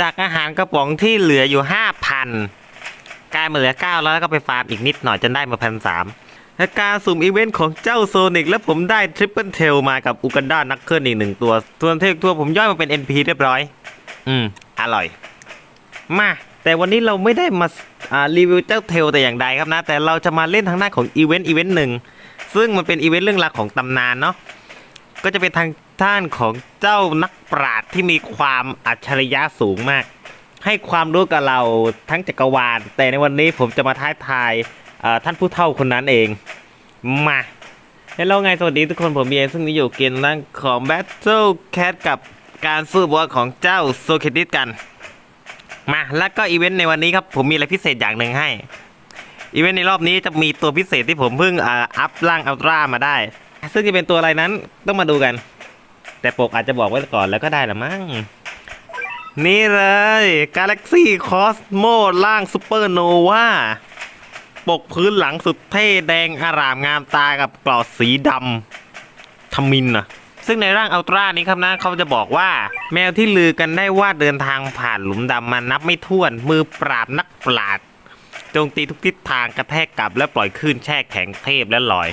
จากอาหารกระป๋องที่เหลืออยู่ห้าพันกลายมาเหลือเก้าแล้วก็ไปฟาร์มอีกนิดหน่อยจนได้มาพันสามและการสุ่มอีเวนต์ของเจ้าโซนิกและผมได้ทริปเปิลเทลมากับอูกันดานักเคิลอีกหนึ่งตัวส่วนเทคตัวผมย่อยมาเป็น NP เรียบร้อย อืม อร่อย มาแต่วันนี้เราไม่ได้มาอ่ารีวิวเจ้าเทลแต่อย่างใดครับนะ แต่เราจะมาเล่นทางหน้าของอีเวนต์อีเวนต์หนึ่งซึ่งมันเป็นอีเวนต์เรื่องราวของตำนานเนาะก็จะเป็นทาง ด้านของเจ้านักปราชญ์ที่มีความอัจฉริยะสูงมาก ให้ความรู้กับเราทั้งจักรวาล แต่ในวันนี้ผมจะมาท้ายทายท่านผู้เฒ่าคนนั้นเอง มาเฮ้ยเราไงสวัสดีทุกคนผมเบียซึ่งนี้อยู่เกมนั่งของ Battle Cat กับการสู้บอสของเจ้าโซเคติสกัน มาแล้วก็อีเวนต์ในวันนี้ครับ ผมมีอะไรพิเศษอย่างหนึ่งให้อีเวนต์ในรอบนี้จะมีตัวพิเศษที่ผมเพิ่งอัพร่างอัลตร้ามาได้ ซึ่งจะเป็นตัวอะไรนั้นต้องมาดูกัน แต่ปกอาจจะบอกไว้ก่อนแล้วก็ได้ละมั้ง นี่เลย Galaxy Cosmo ล่างซูเปอร์โนวาปกพื้นหลังสุดเท่แดงอารามงามตากับกรอดสีดำทมินนะซึ่งในร่างอัลตร้านี้ครับนะเขาจะบอกว่า แมวที่ลือกันได้ว่าเดินทางผ่านหลุมดำมานับไม่ถ้วน มือปราบนักปราดโจมตีทุกทิศทางกระแทกกลับและปล่อยคลื่นแช่แข็งเทพและลอย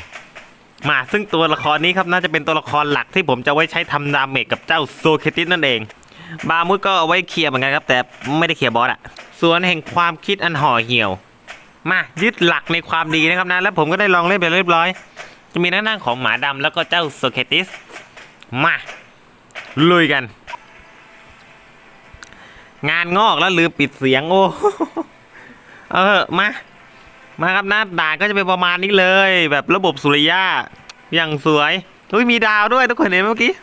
มาซึ่งตัวละครนี้ครับน่าจะเป็นตัวละครหลักที่ผมจะไว้ใช้ทำดาเมจกับเจ้าโซเคติสนั่นเอง บามุดก็เอาไว้เคลียร์เหมือนกันครับ แต่ไม่ได้เคลียร์บอสอะส่วนแห่งความคิดอันห่อเหี่ยว มายึดหลักในความดีนะครับนะ แล้วผมก็ได้ลองเล่นไปเรียบร้อย จะมีหน้าหน้าของหมาดำแล้วก็เจ้าโซเคติสมาลุยกัน งานงอกแล้วลืมปิดเสียงโอ้เออมา มาครับหน้าด่านก็จะเป็นประมาณนี้เลย แบบระบบสุริยะอย่างสวยอุ้ยมีดาวด้วยทุกคนเห็นไหมเมื่อกี้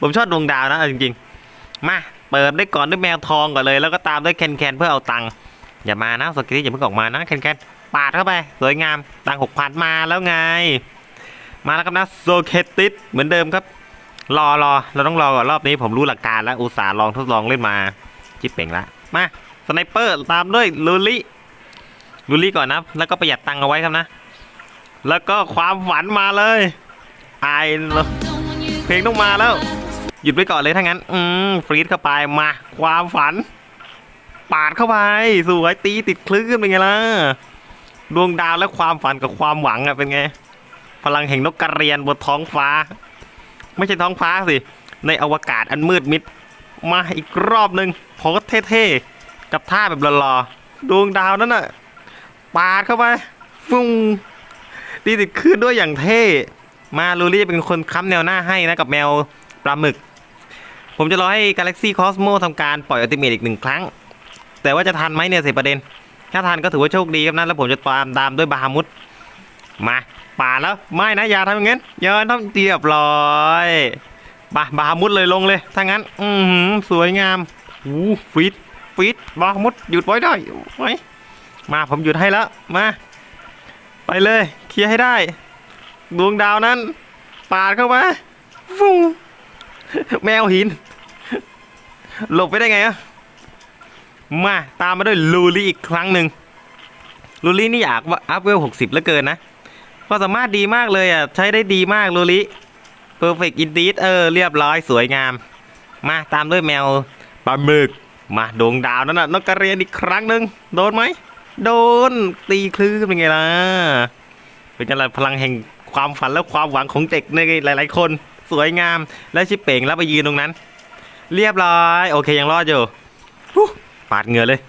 ผมชอบดวงดาวนะจริงๆ มาเปิดได้ก่อนด้วยแมวทองก่อนเลย แล้วก็ตามด้วยแคนแคนเพื่อเอาตังค์อย่ามานะสกิลอย่าเพิ่งออกมานะแคนแคนปาดเข้าไป สวยงามตังหกพันมาแล้วไง มาแล้วครับนะโซเคติสเหมือนเดิมครับ รอรอเราต้องรอก่อนรอบนี้ผมรู้หลักการแล้วอุตส่าห์ลองทดลองเล่นมา จิบเป่งละมาสไนเปอร์ตามด้วยลูลี่ ลูลี่ก่อนนะ แล้วก็ประหยัดตังค์เอาไว้ครับนะ แล้วก็ความฝันมาเลยไอเพลงต้องมาแล้ว หยุดไว้ก่อนเลยถ้างั้น อืมฟรีดเข้าไปมา ความฝัน ปาดเข้าไปสวยตีติดคลื่นเป็นไงล่ะดวงดาวและความฝันกับความหวังอะเป็นไง พลังแห่งนกกระเรียนบนท้องฟ้า ไม่ใช่ท้องฟ้าสิในอวกาศอันมืดมิด มาอีกรอบหนึ่งโพสเท่ๆกับท่าแบบหล่อๆดวงดาวนั่นน่ะ ปาดเข้าไปฟุ้งตีติดขึ้นด้วยอย่างเท่ มาลูรี่เป็นคนค้ำแนวหน้าให้นะกับแมวปลาหมึก ผมจะรอให้ Galaxy Cosmo ทำการปล่อยอัลติเมทอีกหนึ่งครั้ง แต่ว่าจะทันไหมเนี่ยเสิประเด็น ถ้าทันก็ถือว่าโชคดีครับนะแล้วผมจะตามตามด้วยบาฮามุดมาป่าดแล้วไม่นะอย่าทำอย่างงั้นอย่าทำเรียบร้อยบาบาฮามุดเลยลงเลยถ้างั้น อือหือสวยงามอู้ฟิตฟิตบาฮามุดหยุดไว้ได้ไว้ม มาผมหยุดให้แล้ว มา ไปเลย เคลียร์ให้ได้ ดวงดาวนั้น ปาดเข้ามาฟุ้งแมวหิน หลบไปได้ไงอะมาตามมาด้วยลูลี่อีกครั้งหนึ่งลูลี่นี่อยากว่าอัพเวลหกสิบแล้วเกินนะความสามารถดีมากเลยอะ ใช้ได้ดีมากลูลี่เพอร์เฟกต์อินดีเออ เรียบร้อยสวยงาม มาตามด้วยแมวปลาหมึกมาดวงดาวนั่นน่ะนกกระเรียนอีกครั้งหนึ่งโดนไหม โดนตีคลื่นเป็นไงล่ะ เป็นกันไรพลังแห่งความฝันและความหวังของเด็กในหลาย ๆ คน สวยงาม และชิปเป่งแล้วไปยืนตรงนั้น เรียบร้อย โอเคยังรอดอยู่ปาดเหงื่อเลย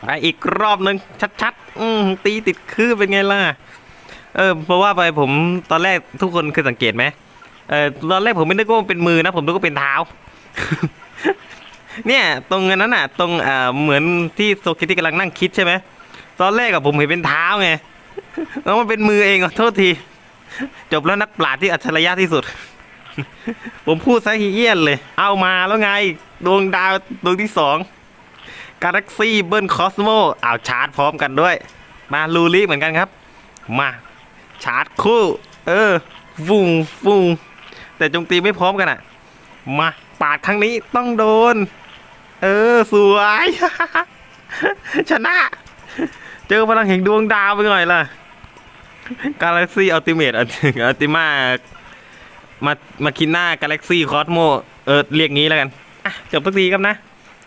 ไปอีกรอบหนึ่งชัดๆ อืตีติดคลื่นเป็นไงล่ะ เออเพราะว่าไปผมตอนแรกทุกคนเคยสังเกตไหมเออตอนแรกผมไม่นึกว่ามันเป็นมือนะ ผมนึกว่าเป็นเท้า เนี่ยตรงนั้นน่ะ ตรงเอ่อเหมือนที่โซคิที่กำลังนั่งคิดใช่ไหมตอนแรกอะผมเห็นเป็นเท้าไงแล้วมันเป็นมือเองอะโทษที จบแล้วนักปราชญ์ที่อัจฉริยะที่สุด ผมพูดซะเฮี้ยนเลย เอามาแล้วไงดวงดาวดวงที่สองกาแล็กซี่เบิร์นคอสโมเอาชาร์จพร้อมกันด้วย มาลูริเหมือนกันครับ มาชาร์จคู่ เออฟุงฟุงแต่จมตีไม่พร้อมกันอะมาปาดครั้งนี้ต้องโดน เออ สวย ชนะ เจอพลังแห่งดวงดาวไปหน่อยล่ะ Galaxy Ultimate อัลติมามามาคิน่า Galaxy Cosmo เออเรียกงี้แล้วกันอะจบสักทีครับนะ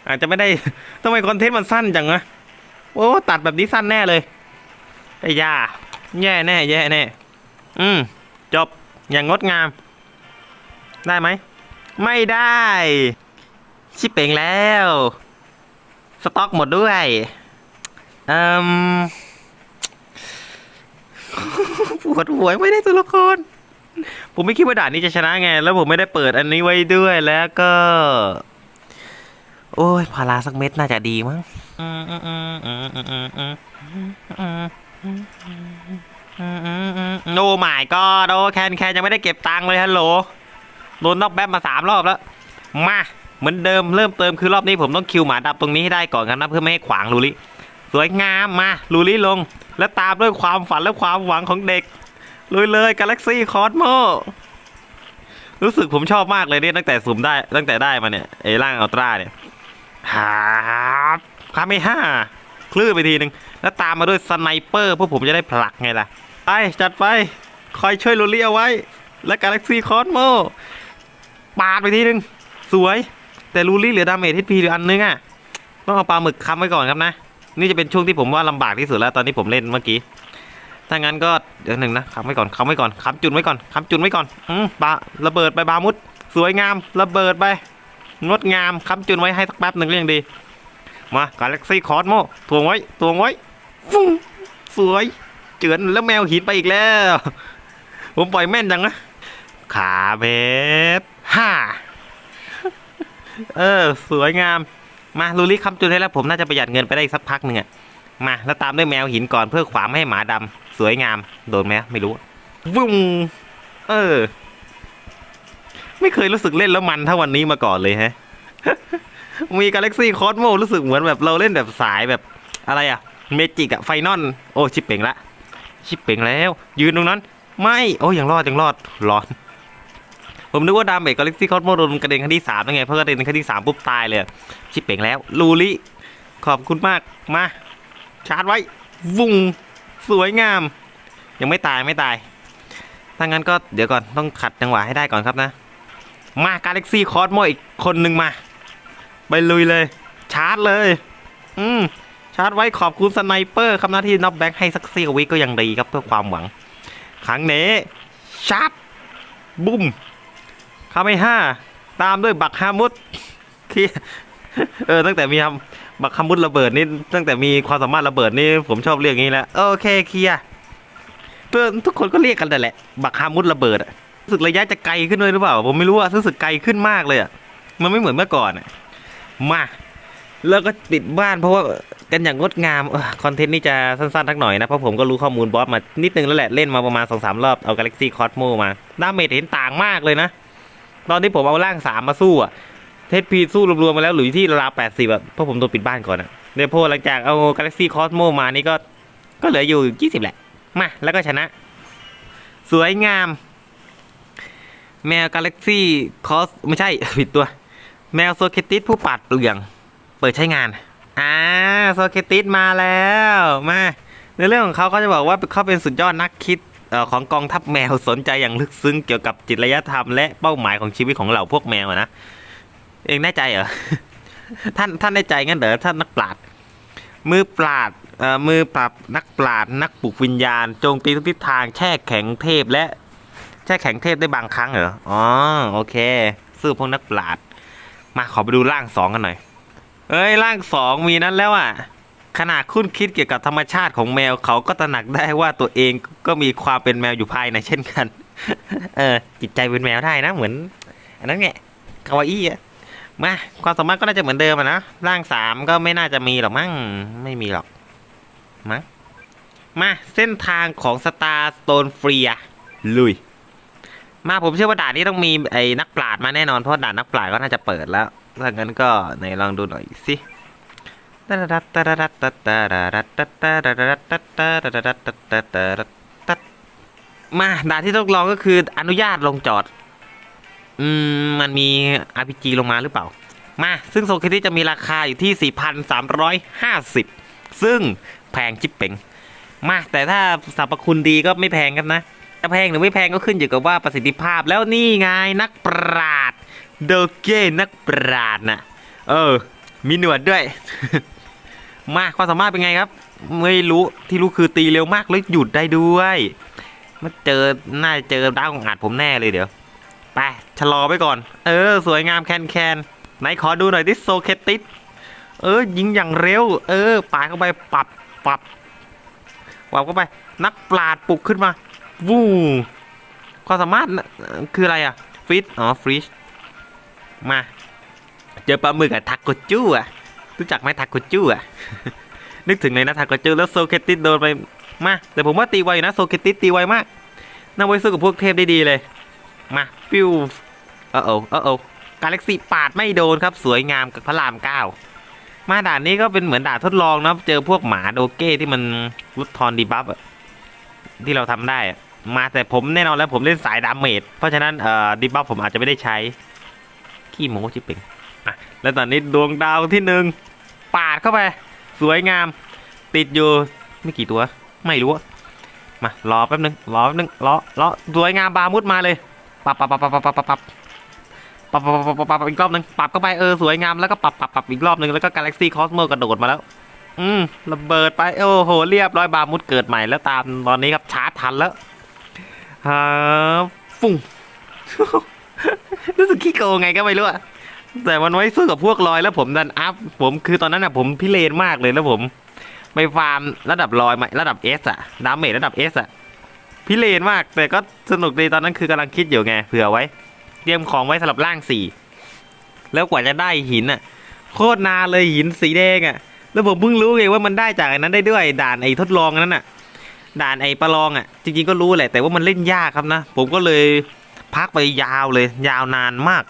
อาจจะไม่ได้ทำไมคอนเทนต์มันสั้นจังนะโอ้ตัดแบบนี้สั้นแน่เลยไอ้ยาแย่แน่แย่แน่อืมจบอย่างงดงาม ได้ไหม ไม่ได้ ชิปเป่งแล้ว สต็อกหมดด้วยอ่มปวดหัวไม่ได้ตัวละคร ผมไม่คิดว่าด่านนี้จะชนะไง แล้วผมไม่ได้เปิดอันนี้ไว้ด้วยแล้วก็ โอ้ยพาราสักเม็ดน่าจะดีมั้งโอ้หมายก็โอ้แคนแคนยังไม่ได้เก็บตังค์เลยฮัลโหลโดนนอกแป๊บมาสามรอบแล้ว มา เหมือนเดิมเริ่มเติมคือรอบนี้ผมต้องคิวหมาดับตรงนี้ให้ได้ก่อนครับนะเพื่อไม่ให้ขวางลูลิสวยงามมาลูลิลง และตามด้วยความฝันและความหวังของเด็กลุยเลยกาแล็กซี่คอสโมรู้สึกผมชอบมากเลยเนี่ยตั้งแต่สุ่มได้ตั้งแต่ได้มาเนี่ยไอ้ร่างอัลตร้าเนี่ยหาบคาไม่ห้าคลื่นไปทีหนึ่งแล้วตามมาด้วยสไนเปอร์พวกผมจะได้ผลักไงล่ะไปจัดไปคอยช่วยลูลิเอาไว้ และกาแล็กซี่คอสโมปาดไปทีหนึ่งสวย แต่ลูลี่เหลือดาเมจทีพีเหลืออันนึงอะต้องเอาปลาหมึกค้ำไว้ก่อนครับนะ นี่จะเป็นช่วงที่ผมว่าลำบากที่สุดแล้วตอนที่ผมเล่นเมื่อกี้ ถ้างั้นก็เดี๋ยวหนึ่งนะค้ำไว้ก่อนค้ำไว้ก่อนค้ำจุนไว้ก่อนค้ำจุนไว้ก่อนอืมปลาระเบิดไปบามุดสวยงามระเบิดไปงดงามค้ำจุนไว้ให้สักแป๊บหนึ่งเรื่องดี มากาแล็กซี่คอร์สโมทวงไว้ทวงไว้ฟุ้งสวยเจือนแล้วแมวหินไปอีกแล้ว ผมปล่อยแม่นจังนะขาเพชรห้า เออ สวยงาม มาลูลี่คำจุนให้แล้วผมน่าจะประหยัดเงินไปได้สักพักหนึ่งอะมาแล้วตามด้วยแมวหินก่อนเพื่อขวางไม่ให้หมาดำสวยงาม โดนไหมไม่รู้วุ้งเออ ไม่เคยรู้สึกเล่นแล้วมันเท่าวันนี้มาก่อนเลยฮะ มีกาแล็กซี่คอสโมรู้สึกเหมือนแบบเราเล่นแบบสายแบบอะไรอะเมจิกอะไฟนอลโอ้ชิปเป่งละ ชิปเป่งแล้ว ยืนตรงนั้น ไม่ โอ้ยังรอดยังรอดร้อน ผมนึกว่าดามเมจกาแล็กซี่คอสโมโดนกระเด็นครั้งที่สามยังไงเพราะกระเด็นครั้งที่สามปุ๊บตายเลยชิปเป่งแล้วลูลิขอบคุณมากมาชาร์จไว้วุงสวยงาม ยังไม่ตายไม่ตายถ้างั้นก็เดี๋ยวก่อนต้องขัดจังหวะให้ได้ก่อนครับนะ มากาแล็กซี่คอสโมอีกคนหนึ่งมา ไปลุยเลย ชาร์จเลย อืมชาร์จไว้ขอบคุณสไนเปอร์ครับหน้าที่น็อกแบ็กให้สักเซี่ยววิก็ยังดีครับเพื่อความหวัง ครั้งนี้ชาร์จบุ้ม ข้าไม่ห้าตามด้วยบักฮามุดที่เออตั้งแต่มีบักฮามุดระเบิดนี่ตั้งแต่มีความสามารถระเบิดนี่ผมชอบเรียกองนี้แหละโอเคเคลียร์เพื่อนทุกคนก็เรียกกันแต่แหละ บักฮามุดระเบิดอะรู้สึกระยะจะไกลขึ้นเลยหรือเปล่า ผมไม่รู้อะรู้สึกไกลขึ้นมากเลยอะมันไม่เหมือนเมื่อก่อนอะมาแล้วก็ติดบ้านเพราะว่ากันอย่างงดงามอคอนเทนต์นี่จะสั้นๆทักหน่อยนะ เพราะผมก็รู้ข้อมูลบอสมานิดนึงแล้วแหละ เล่นมาประมาณ2องสามรอบ เอา Galaxy Cosmo มาดาเมจเห็นต่างมากเลยนะ ตอนที่ผมเอาร่างสามมาสู้อะเทสพีสู้รวมๆมาแล้วหรือที่ราวแปดสิบอะเพราะผมโดนปิดบ้านก่อนอะเดี๋ยวพอหลังจากเอา Galaxy Cosmo มมานี่ก็ก็เหลืออยู่ยี่สิบแหละ มาแล้วก็ชนะ สวยงาม แมว Galaxy Cos ไม่ใช่ผิดตัว แมวโซเคติสผู้ปัดเปลือง เปิดใช้งานอ่าโซเคติสมาแล้วมาในเรื่องของเขาเขาจะบอกว่าเขาเป็นสุดยอดนักคิด ของกองทัพแมวสนใจอย่างลึกซึ้งเกี่ยวกับจิตรยธรรมและเป้าหมายของชีวิตของเราพวกแมวนะเองแน่ใจเหรอท่านท่านแน่ใจงั้นเหรอท่านนักปราชญ์มือปราดเอ่อมือปราบนักปราดนักปลุกวิญญาณโจงตีทุกทิศทางแช่แข็งเทพและแช่แข็งเทพได้บางครั้งเหรออ๋อโอเคสู้พวกนักปราดมาขอไปดูร่างสองกันหน่อย เอ้ยร่างสองมีนั้นแล้วอะ ขณะคุ้นคิดเกี่ยวกับธรรมชาติของแมวเขาก็ตระหนักได้ว่าตัวเองก็มีความเป็นแมวอยู่ภายในเช่นกัน เออ จิตใจเป็นแมวได้นะเหมือน อันนั้นไงคาวาอี้อะมาความสามารถก็น่าจะเหมือนเดิมอะนะร่างสามก็ไม่น่าจะมีหรอกมั้งไม่มีหรอกมั้งมาเส้นทางของสตาร์สโตนฟรีอะลุย มาผมเชื่อว่าด่านนี้ต้องมีไอ้นักปราดมาแน่นอนเพราะด่านนักปราดก็น่าจะเปิดแล้วถ้างั้นก็ไหนลองดูหน่อยสิ มาด่านที่ต้องลองก็คืออนุญาตลงจอด อืม มันมี RPG ลงมาหรือเปล่า มา ซึ่งโซเคที่จะมีราคาอยู่ที่ 4,350 ซึ่งแพงจิบเป่งมา แต่ถ้าสรรพคุณดีก็ไม่แพงครับนะจะแพงหรือไม่แพงก็ขึ้นอยู่กับว่าประสิทธิภาพแล้วนี่ไงนักปราดเดอเก้นักปราดนะเออ มีหนวดด้วย มาความสามารถเป็นไงครับ ไม่รู้ที่รู้คือตีเร็วมากแล้วหยุดได้ด้วยมาเจอน่าจะเจอดาวของอาจผมแน่เลยเดี๋ยวไปชะลอไปก่อน เออ สวยงามแคนแคนไหนขอดูหน่อยที่โซเคติสเออ ยิงอย่างเร็ว เออปาเข้าไปปรับปรับปรับเข้าไป นักปราดปลุกขึ้นมา วู้ความสามารถคืออะไรอะฟิตอ๋อฟรีชมา เจอปลาหมึกอะทักโกจูอะ รู้จักไหมทักโกจูอะ นึกถึงเลยนะทักโกจูแล้วโซเคติสโดนไปมา แต่ผมว่าตีไวอยู่นะโซเคติสตีไวมากน่าไว้สู้กับพวกเทพได้ดีเลย มาปิ้วเออโอเออโอกาแล็กซี่ปาดไม่โดนครับ สวยงามกับพระรามเก้ามาด่านนี้ก็เป็นเหมือนด่านทดลองนะเจอพวกหมาโดเก้ที่มันลดทอนดีบัฟอะที่เราทำได้อะมาแต่ผมแน่นอนแล้วผมเล่นสายดาเมจเพราะฉะนั้นเอ่อดีบัฟผมอาจจะไม่ได้ใช้ขี้โม้ชิบเป่ง แล้วตอนนี้ดวงดาวที่หนึ่งปาดเข้าไป สวยงาม ติดอยู่ไม่กี่ตัว ไม่รู้อะมารอแป๊บนึงรอแป๊บนึงรอรอสวยงามบามุดมาเลยปรับปรับปรับปรับปรับปรับปรับปรับปรับปรับปรับปรับอีกรอบหนึ่งปรับเข้าไปเออสวยงามแล้วก็ปรับปรับปรับอีกรอบหนึ่งแล้วก็กาแล็กซี่คอสโมกระโดดมาแล้ว อืมระเบิดไปโอ้โหเรียบร้อยบามุดเกิดใหม่แล้วตามตอนนี้ครับชาร์จทันแล้วฮ่าฟุ้งรู้สึกขี้โกงไงก็ไม่รู้อะ แต่มันไว้สู้กับพวกลอยแล้วผมดันอัพผมคือตอนนั้นอะผมพิเรนมากเลยแล้วผม ไปฟาร์มระดับลอยมาระดับเอสอะดาเมจระดับเอสอะพิเรนมากแต่ก็สนุกดีตอนนั้นคือกำลังคิดอยู่ไงเผื่อไว้ เตรียมของไว้สำหรับร่างสี่แล้วกว่าจะได้หินอะโคตรนานเลยหินสีแดงอะแล้วผมเพิ่งรู้ไงว่ามันได้จากอันนั้นได้ด้วยด่านไอ้ทดลองนั้นอะด่านไอ้ประลองอะจริงๆก็รู้แหละแต่ว่ามันเล่นยากครับนะ ผมก็เลยพักไปยาวเลย ยาวนานมาก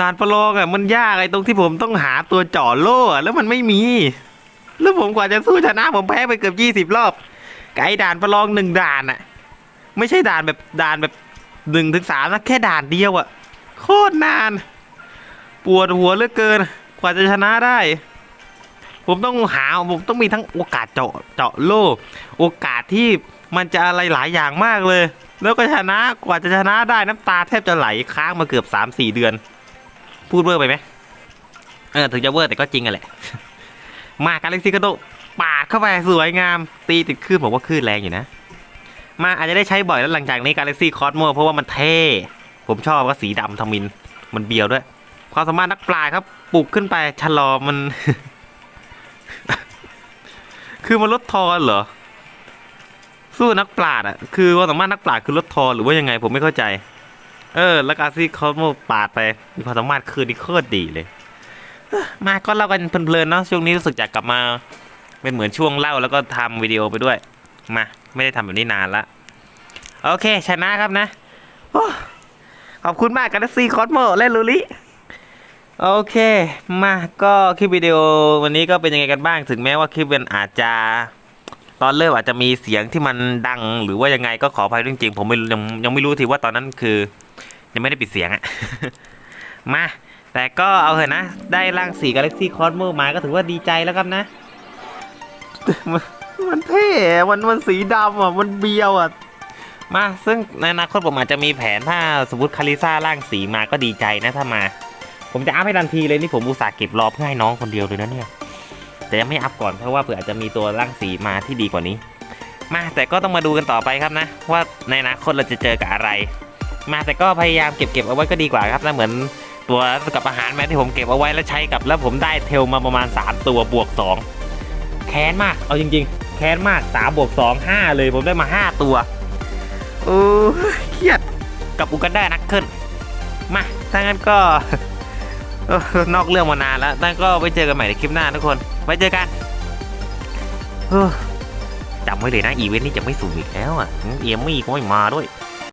ด่านประลองอะมันยากไอ้ตรงที่ผมต้องหาตัวจ่อโล่อะแล้วมันไม่มี แล้วผมกว่าจะสู้ชนะผมแพ้ไปเกือบยี่สิบรอบไกด์ด่านประลองหนึ่งด่านอะไม่ใช่ด่านแบบด่านแบบหนึ่งถึงสามนะแค่ด่านเดียวอะโคตรนาน ปวดหัวเหลือเกิน กว่าจะชนะได้ ผมต้องหาผมต้องมีทั้งโอกาสเจาะเจาะโล่โอกาสที่มันจะอะไรหลายอย่างมากเลย แล้วก็ชนะกว่าจะชนะได้น้ำตาแทบจะไหลค้างมาเกือบสามสี่เดือน พูดเวอร์ไปไหมเออถึงจะเวอร์แต่ก็จริงอะแหละ มากาเล็กซี่กระโดดปาดเข้าไปสวยงาม ตีติดคลื่นผมว่าคลื่นแรงอยู่นะ มาอาจจะได้ใช้บ่อยแล้วหลังจากนี้ Galaxy Cosmo เพราะว่ามันเท่ ผมชอบก็สีดำทมิน มันเบียวด้วย ความสามารถนักปลายครับปลุกขึ้นไปชะลอมัน คือมันลดทอนเหรอสู้นักปราดอะคือความสามารถนักปราดคือลดทอนหรือว่ายังไงผมไม่เข้าใจ เออ แล้วกาซี่คอสโมปาดไปมีความสามารถคืนนี่โคตรดีเลย มาก็เล่ากันเพลินๆเนาะช่วงนี้รู้สึกอยากกลับมา เป็นเหมือนช่วงเล่าแล้วก็ทำวิดีโอไปด้วย มา ไม่ได้ทำแบบนี้นานละโอเค ชนะครับนะอขอบคุณมากกันซีคอสโมและลูลิโอเค มาก็คลิปวิดีโอวันนี้ก็เป็นยังไงกันบ้างถึงแม้ว่าคลิปมันอาจจะตอนเริ่มอาจจะมีเสียงที่มันดังหรือว่ายังไงก็ขออภัยด้วยจริงๆผมไม่ยังยังไม่รู้ทีว่าตอนนั้นคือ ยังไม่ได้ปิดเสียงอะมา แต่ก็เอาเถอะนะ ได้ร่างสีกาแล็กซี่คอสโมมาก็ถือว่าดีใจแล้วครับนะ มันมันเท่อะมันมันสีดำอะ มันเบียวอะ มาซึ่งในอนาคตผมอาจจะมีแผนถ้าสมมติคาริซ่าร่างสีมาก็ดีใจนะถ้ามา ผมจะอัพให้ทันทีเลยนี่ผมอุตส่าห์เก็บรอเพื่อให้น้องคนเดียวเลยนะเนี่ย แต่ยังไม่อัพก่อนเพราะว่าเผื่ออาจจะมีตัวร่างสีมาที่ดีกว่านี้ มาแต่ก็ต้องมาดูกันต่อไปครับนะ ว่าในอนาคตเราจะเจอกับอะไร มาแต่ก็พยายามเก็บเก็บเอาไว้ก็ดีกว่าครับนะเหมือนตัวกับอาหารแม้ที่ผมเก็บเอาไว้แล้วใช้กับแล้วผมได้เทลมาประมาณ 3 ตัวบวก 2 แค้นมาก เอาจริง ๆ แค้นมาก3บวก2 5 เลยผมได้มา 5 ตัวโอ้เครียดกับอุกันได้นักเกิลมาถ้างั้นก็นอกเรื่องมานานแล้วนั่นก็ไว้เจอกันใหม่ในคลิปหน้าทุกคน ไว้เจอกันจำไว้เลยนะอีเวนต์นี้จะไม่สูงอีกแล้วอะเอียมมี่ก็ไม่มาด้วย